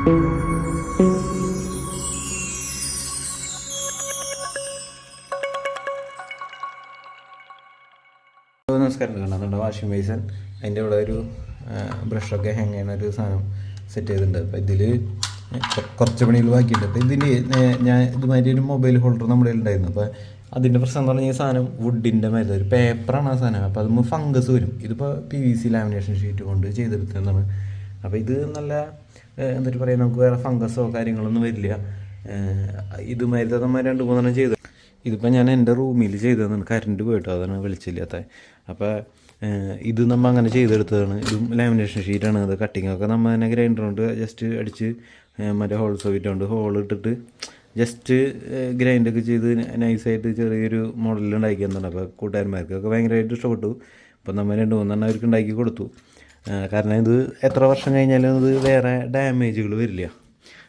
നമസ്കാരം. കാണാറുണ്ട് വാഷിംഗ് ബേസൻ. അതിന്റെ ഇവിടെ ഒരു ബ്രഷൊക്കെ ഹാങ് ചെയ്യുന്ന ഒരു സാധനം സെറ്റ് ചെയ്തിട്ടുണ്ട്. അപ്പോൾ ഇതിൽ കുറച്ച് പണികൾ ബാക്കിയുണ്ട്. അപ്പോൾ ഇതിൽ ഞാൻ ഇതുമാതിരി ഒരു മൊബൈൽ ഹോൾഡർ നമ്മുടെ ഉണ്ടായിരുന്നു അപ്പോൾ അതിന്റെ പ്രശ്നം എന്ന് പറഞ്ഞാൽ ഈ സാധനം വുഡിന്റെ മരുന്ന് ഒരു പേപ്പറാണ് ആ സാധനം. അപ്പോൾ അതുമ്പോൾ ഫംഗസ് വരും. ഇതിപ്പോൾ P V C lamination sheet കൊണ്ട് ചെയ്തെടുത്തതാണ്. അപ്പോൾ ഇത് നല്ല എന്നിട്ട് പറയാം നമുക്ക് വേറെ ഫംഗസോ കാര്യങ്ങളൊന്നും വരില്ല. ഇതുമാതിരി നമ്മൾ രണ്ട് മൂന്നെണ്ണം ചെയ്തു. ഇതിപ്പോൾ ഞാൻ എന്റെ റൂമിൽ ചെയ്തതാണ്. കറണ്ട് പോയിട്ടോ അതാണ് വെളിച്ചില്ലാത്ത അപ്പോൾ ഇത് നമ്മൾ അങ്ങനെ ചെയ്തെടുത്തതാണ്. ഇതും ലാമിനേഷൻ ഷീറ്റാണ്. അത് കട്ടിങ്ങൊക്കെ നമ്മൾ തന്നെ ഗ്രൈൻഡർ കൊണ്ട് ജസ്റ്റ് അടിച്ച് മറ്റേ ഹോൾ സോയിറ്റ് കൊണ്ട് ഹോൾ ഇട്ടിട്ട് ജസ്റ്റ് ഗ്രൈൻഡൊക്കെ ചെയ്ത് നൈസായിട്ട് ചെറിയൊരു മോഡലിൽ ഉണ്ടാക്കി അപ്പോൾ കൂട്ടുകാരന്മാർക്കൊക്കെ ഭയങ്കരമായിട്ട് ഇഷ്ടപ്പെട്ടു. അപ്പോൾ നമ്മൾ രണ്ട് മൂന്നെണ്ണം അവർക്ക് ഉണ്ടാക്കി കൊടുത്തു. കാരണം ഇത് എത്ര വർഷം കഴിഞ്ഞാലും ഇത് വേറെ ഡാമേജുകൾ വരില്ല.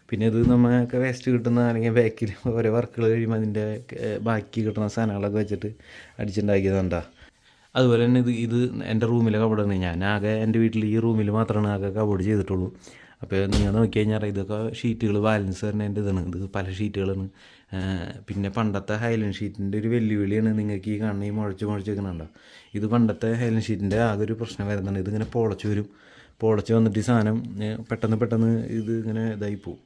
പിന്നെ ഇത് നമ്മൾക്ക് വേസ്റ്റ് കിട്ടുന്ന അല്ലെങ്കിൽ ബാക്കിൽ ഓരോ വർക്കുകൾ കഴിയുമ്പോൾ അതിന്റെ ബാക്കി കിട്ടുന്ന സാധനങ്ങളൊക്കെ വെച്ചിട്ട് അടിച്ചുണ്ടാക്കിയതുണ്ടാ. അതുപോലെ തന്നെ ഇത് ഇത് എന്റെ റൂമിലെ കബോർഡാണ് ഞാൻ ആകെ എന്റെ വീട്ടിൽ ഈ റൂമിൽ മാത്രമാണ് ആകെ കബോർഡ് ചെയ്തിട്ടുള്ളൂ. അപ്പോൾ നിങ്ങൾ നോക്കി കഴിഞ്ഞാൽ ഇതൊക്കെ ഷീറ്റുകൾ ബാലൻസ് വരുന്നതിന്റെ ഇതാണ്. ഇത് പല ഷീറ്റുകളാണ് പിന്നെ പണ്ടത്തെ ഹൈലൻ ഷീറ്റിന്റെ ഒരു വെല്ലുവിളിയാണ് നിങ്ങൾക്ക് ഈ കാണുന്ന ഈ മുഴച്ച് മുഴച്ച് ഇത് പണ്ടത്തെ ഹൈലൻ ഷീറ്റിന്റെ ആകെ ഒരു പ്രശ്നം വരുന്നുണ്ട്. ഇതിങ്ങനെ പൊളച്ച് വരും. പൊളച്ച് വന്നിട്ട് ഈ സാധനം പെട്ടെന്ന് പെട്ടെന്ന് ഇത് ഇങ്ങനെ ഇതായി പോവും.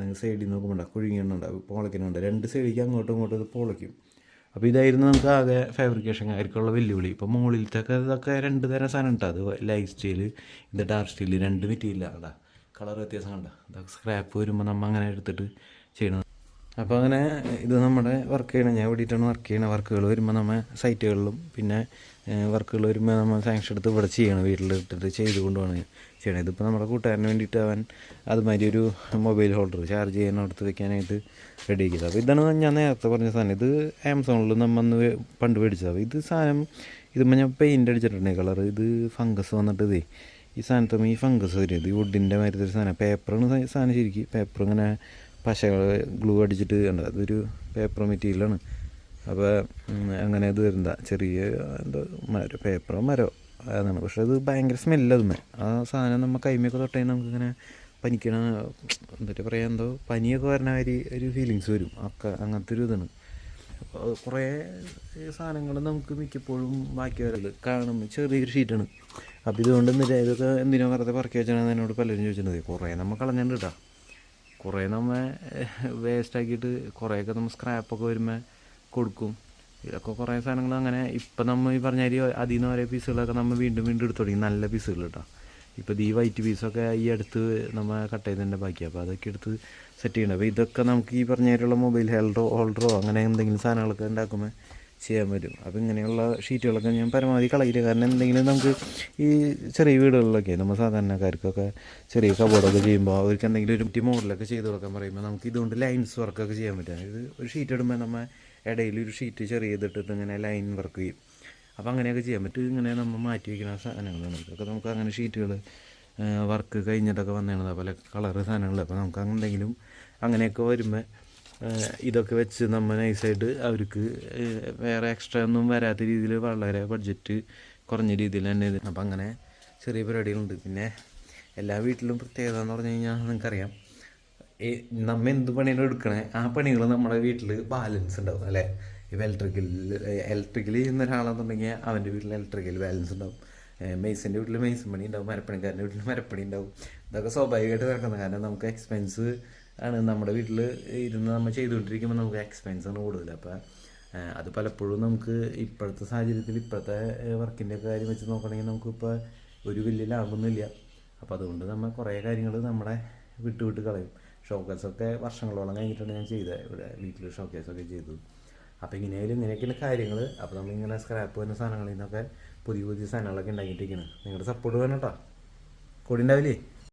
നിങ്ങൾ സൈഡിൽ നോക്കുമ്പോൾ കുഴുങ്ങിയുണ്ട് പൊളയ്ക്കുന്നുണ്ട്. രണ്ട് സൈഡിലേക്ക് അങ്ങോട്ടും ഇങ്ങോട്ടും ഇത് പൊളയ്ക്കും. അപ്പോൾ ഇതായിരുന്നു നമുക്ക് ആകെ ഫാബ്രിക്കേഷൻ ആയിരിക്കുള്ള വെല്ലുവിളി. ഇപ്പോൾ മുകളിലത്തെ ഇതൊക്കെ രണ്ട് തരം സാധനം ഉണ്ട്. അത് ലൈഫ് സ്റ്റൈൽ ഇത് ഡാർക്ക് സ്റ്റൈൽ രണ്ട് മെറ്റീരിയൽ അതാ കളർ വ്യത്യാസം കണ്ട? സ്ക്രാപ്പ് വരുമ്പോൾ നമ്മൾ അങ്ങനെ എടുത്തിട്ട് ചെയ്യണം അപ്പോൾ അങ്ങനെ ഇത് നമ്മുടെ വർക്ക് ചെയ്യണം ഞാൻ വേണ്ടിയിട്ടാണ് വർക്ക് ചെയ്യണത് വർക്കുകൾ വരുമ്പോൾ നമ്മൾ സൈറ്റുകളിലും പിന്നെ വർക്കുകൾ വരുമ്പോൾ നമ്മൾ സാങ്ഷൻ എടുത്ത് ഇവിടെ ചെയ്യണം വീട്ടിലിട്ടിട്ട് ചെയ്ത് കൊണ്ടുപോകണം ചെയ്യണം ഇതിപ്പോൾ നമ്മുടെ കൂട്ടുകാരന് വേണ്ടിയിട്ട് അവൻ അതുമാതിരി ഒരു മൊബൈൽ ഹോൾഡർ ചാർജ് ചെയ്യാൻ എടുത്ത് വെക്കാനായിട്ട് റെഡി ആക്കിയത് അപ്പോൾ ഇതാണ് ഞാൻ നേരത്തെ പറഞ്ഞ സാധനം. ഇത് ആമസോണിൽ നമ്മൾ അന്ന് പണ്ട് മേടിച്ചത്. അപ്പോൾ ഇത് സാധനം ഇതുമ്പോൾ ഞാൻ പെയിന്റ് അടിച്ചിട്ടുണ്ടെങ്കിൽ കളർ ഇത് ഫംഗസ് വന്നിട്ട് ഇതേ ഈ സാധനത്തുമ്പോൾ ഈ ഫംഗസ് വരും. ഇത് ഈ വുഡിന്റെ മാതിരി ഒരു സാധനം. പേപ്പറാണ് സാധനം ശരിക്കും. പേപ്പർ ഇങ്ങനെ പശകൾ ഗ്ലൂ അടിച്ചിട്ട് കണ്ട? അതൊരു പേപ്പർ മെറ്റീരിയലാണ് അപ്പോൾ അങ്ങനെ ഇത് വരുന്ന ചെറിയ എന്തോ മരോ? പേപ്പറോ മരോ? അതാണ്. പക്ഷെ അത് ഭയങ്കര സ്മെല്ല് അതുമേ ആ സാധനം നമ്മൾ കൈമയൊക്കെ തൊട്ടേ നമുക്കിങ്ങനെ പനിക്കണ എന്നിട്ട് പറയാം എന്തോ പനിയൊക്കെ വരണ ഒരു ഒരു ഫീലിങ്സ് വരും. ഒക്കെ അങ്ങനത്തെ ഒരു ഇതാണ്. കുറേ സാധനങ്ങൾ നമുക്ക് മിക്കപ്പോഴും ബാക്കി വരൽ കാണും. ചെറിയൊരു ഷീറ്റാണ് അപ്പോൾ ഇതുകൊണ്ട് എന്നിട്ട് ഇതൊക്കെ എന്തിനാ വെറുതെ പറക്കി വെച്ചാണെന്ന് എന്നോട് പലരും ചോദിച്ചിട്ടുണ്ട് കുറേ നമ്മൾ കളഞ്ഞിട്ടുണ്ട് കേട്ടോ കുറേ നമ്മൾ വേസ്റ്റാക്കിയിട്ട് കുറേയൊക്കെ നമ്മൾ സ്ക്രാപ്പൊക്കെ വരുമ്പോൾ കൊടുക്കും. ഇതൊക്കെ കുറേ സാധനങ്ങൾ അങ്ങനെ ഇപ്പം നമ്മൾ ഈ പറഞ്ഞ അരി അതിൽ നിന്ന് ഓരോ പീസുകളൊക്കെ നമ്മൾ വീണ്ടും വീണ്ടും എടുത്തു തുടങ്ങി. നല്ല പീസുകൾ കേട്ടോ ഇപ്പോൾ ഈ വൈറ്റ് പീസൊക്കെ ഈ അടുത്ത് നമ്മൾ കട്ട് ചെയ്തതിന്റെ ബാക്കി. അപ്പോൾ അതൊക്കെ എടുത്ത് സെറ്റ് ചെയ്യണം. അപ്പോൾ ഇതൊക്കെ നമുക്ക് ഈ പറഞ്ഞ മാതിരിയുള്ള മൊബൈൽ ഹെൽഡറോ ഹോൾഡറോ അങ്ങനെ എന്തെങ്കിലും സാധനങ്ങളൊക്കെ ഉണ്ടാക്കുമ്പോൾ ചെയ്യാൻ പറ്റും. അപ്പോൾ ഇങ്ങനെയുള്ള ഷീറ്റുകളൊക്കെ ഞാൻ പരമാവധി കളയില്ല. കാരണം എന്തെങ്കിലും നമുക്ക് ഈ ചെറിയ വീടുകളിലൊക്കെ നമ്മൾ സാധാരണക്കാർക്കൊക്കെ ചെറിയ കബോർഡൊക്കെ ചെയ്യുമ്പോൾ അവർക്ക് എന്തെങ്കിലും ഒരു മറ്റു മോഡലൊക്കെ ചെയ്ത് കൊടുക്കാൻ പറയുമ്പോൾ നമുക്ക് ഇതുകൊണ്ട് ലൈൻസ് വർക്കൊക്കെ ചെയ്യാൻ പറ്റും. ഇത് ഒരു ഷീറ്റ് ഇടുമ്പോൾ നമ്മൾ ഇടയിൽ ഒരു ഷീറ്റ് ചെറിയ ഇതിട്ടിട്ട് ഇങ്ങനെ ലൈൻ വർക്ക് ചെയ്യും. അപ്പോൾ അങ്ങനെയൊക്കെ ചെയ്യാൻ പറ്റും. ഇങ്ങനെ നമ്മൾ മാറ്റി വയ്ക്കുന്ന സാധനങ്ങളാണ് ഇതൊക്കെ. നമുക്ക് അങ്ങനെ ഷീറ്റുകൾ വർക്ക് കഴിഞ്ഞിട്ടൊക്കെ വന്നതാണ് പല കളറ് സാധനങ്ങൾ അപ്പോൾ നമുക്ക് എന്തെങ്കിലും അങ്ങനെയൊക്കെ വരുമ്പോൾ ഇതൊക്കെ വെച്ച് നമ്മൾ നൈസായിട്ട് അവർക്ക് വേറെ എക്സ്ട്രാ ഒന്നും വരാത്ത രീതിയിൽ വളരെ ബഡ്ജറ്റ് കുറഞ്ഞ രീതിയിൽ തന്നെ അപ്പം അങ്ങനെ ചെറിയ പരിപാടികളുണ്ട്. പിന്നെ എല്ലാ വീട്ടിലും പ്രത്യേകത എന്ന് പറഞ്ഞു കഴിഞ്ഞാൽ നിങ്ങൾക്കറിയാം നമ്മ എന്ത് പണിയാണ് എടുക്കണേ ആ പണികൾ നമ്മുടെ വീട്ടിൽ ബാലൻസ് ഉണ്ടാവും അല്ലേ? ഇപ്പോൾ ഇലക്ട്രിക്കൽ ഇലക്ട്രിക്കൽ ചെയ്യുന്ന ഒരാളെന്നുണ്ടെങ്കിൽ അവന്റെ വീട്ടിൽ ഇലക്ട്രിക്കൽ ബാലൻസ് ഉണ്ടാവും. മെയ്സിന്റെ വീട്ടിൽ മെയ്സൺ പണി ഉണ്ടാവും മരപ്പണിക്കാരന്റെ വീട്ടിൽ മരപ്പണി ഉണ്ടാവും. ഇതൊക്കെ സ്വാഭാവികമായിട്ട് നടക്കുന്നത്. കാരണം നമുക്ക് എക്സ്പെൻസ് ആണ് നമ്മുടെ വീട്ടിൽ ഇരുന്ന് നമ്മൾ ചെയ്തുകൊണ്ടിരിക്കുമ്പോൾ നമുക്ക് എക്സ്പെൻസ് ആണ് കൂടുതൽ. അപ്പോൾ അത് പലപ്പോഴും നമുക്ക് ഇപ്പോഴത്തെ സാഹചര്യത്തിൽ ഇപ്പോഴത്തെ വർക്കിന്റെ കാര്യം വെച്ച് നോക്കണമെങ്കിൽ നമുക്കിപ്പോൾ ഒരു വലിയ ലാഭമൊന്നുമില്ല. അപ്പോൾ അതുകൊണ്ട് നമ്മൾ കുറേ കാര്യങ്ങൾ നമ്മുടെ വിട്ട് വിട്ട് കളയും ഷോക്കേസൊക്കെ വർഷങ്ങളോളം കഴിഞ്ഞിട്ടാണ് ഞാൻ ചെയ്തത്. ഇവിടെ വീട്ടിൽ ഷോക്കേസൊക്കെ ചെയ്തത് അപ്പോൾ ഇങ്ങനെയായാലും ഇങ്ങനെയൊക്കെയുള്ള കാര്യങ്ങൾ അപ്പോൾ നമ്മളിങ്ങനെ സ്ക്രാപ്പ് വരുന്ന സാധനങ്ങളിൽ നിന്നൊക്കെ പുതിയ പുതിയ സാധനങ്ങളൊക്കെ ഉണ്ടാക്കിയിട്ടിരിക്കുന്നത് നിങ്ങളുടെ സപ്പോർട്ട് വേണം കേട്ടോ കൂടി ഉണ്ടാവില്ലേ